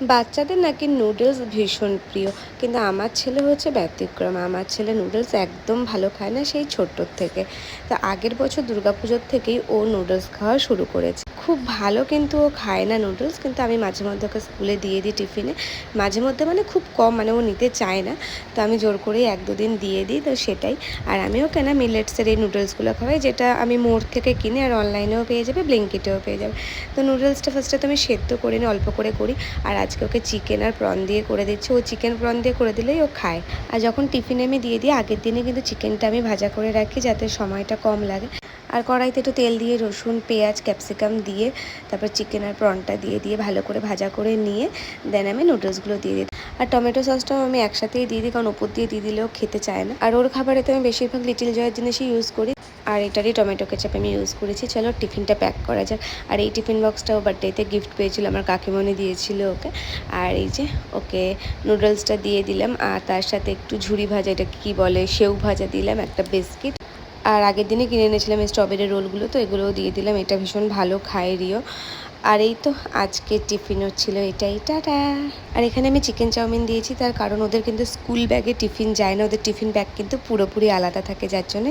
বাচ্চাদের নাকি নুডলস ভীষণ প্রিয়। কিন্তু আমার ছেলে হচ্ছে ব্যতিক্রম। আমার ছেলে নুডলস একদম ভালো খায় না সেই ছোট্টর থেকে। তো আগের বছর দুর্গাপুজোর থেকেই ও নুডলস খাওয়া শুরু করেছে। খুব ভালো কিন্তু ও খায় না নুডলস কিন্তু আমি মাঝে মধ্যে ওকে স্কুলে দিয়ে দিই টিফিনে মাঝে মধ্যে মানে খুব কম মানে ও নিতে চায় না। তো আমি জোর করেই এক দুদিন দিয়ে দিই, তো সেটাই। আর আমি ওকে না মিলেটসের এই নুডলসগুলো খাওয়াই, যেটা আমি মোড় থেকে কিনি আর অনলাইনেও পেয়ে যাবে ব্লিঙ্কিটেও পেয়ে যাবে। তো নুডলসটা ফার্স্টে তো আমি সেদ্ধ করি নিই, অল্প করে করি। আর আজকে ওকে চিকেন আর প্রন দিয়ে করে দিচ্ছি। ও চিকেন প্রন দিয়ে করে দিলেই ও খায়। আর যখন টিফিনে আমি দিয়ে দিই, আগের দিনে কিন্তু চিকেনটা আমি ভাজা করে রাখি, যাতে সময়টা কম লাগে। আর কড়াইতে একটু তেল দিয়ে রসুন, পেঁয়াজ ক্যাপসিকাম দিয়ে তারপর চিকেন আর প্রনটা দিয়ে দিয়ে ভালো করে ভাজা করে নিয়ে দেন আমি নুডলসগুলো দিয়ে দিই। আর টমেটো সসটাও আমি একসাথেই দিয়ে দিই, কারণ ওপর দিয়ে দিয়ে দিলেও খেতে চায় না। আর ওর খাবারে তো আমি বেশিরভাগ লিটিল জয়ের জিনিসই ইউজ করি। আর এটারই টমেটো কেচাপ আমি ইউজ করেছি। চলো টিফিনটা প্যাক করা যাক। আর এই টিফিন বক্সটাও বার্থডেতে গিফট পেয়েছিল, আমার কাকিমণি দিয়েছিল ওকে। আর এই যে ওকে নুডলসটা দিয়ে দিলাম। আর তার সাথে একটু ঝুড়ি ভাজা এটা কী বলে, সেউ ভাজা দিলাম, একটা বিস্কিট আর আগের দিনে কিনে এনেছিলাম এই স্ট্রবেরি রোলগুলো তো এগুলোও দিয়ে দিলাম। এটা ভীষণ ভালো, খায় রিও। আর এই তো আজকে টিফিনও ছিল এটাই। টাটা! আর এখানে আমি চিকেন চাউমিন দিয়েছি, তার কারণ ওদের কিন্তু স্কুল ব্যাগে টিফিন যায় না, ওদের টিফিন ব্যাগ কিন্তু পুরোপুরি আলাদা থাকে, যার জন্য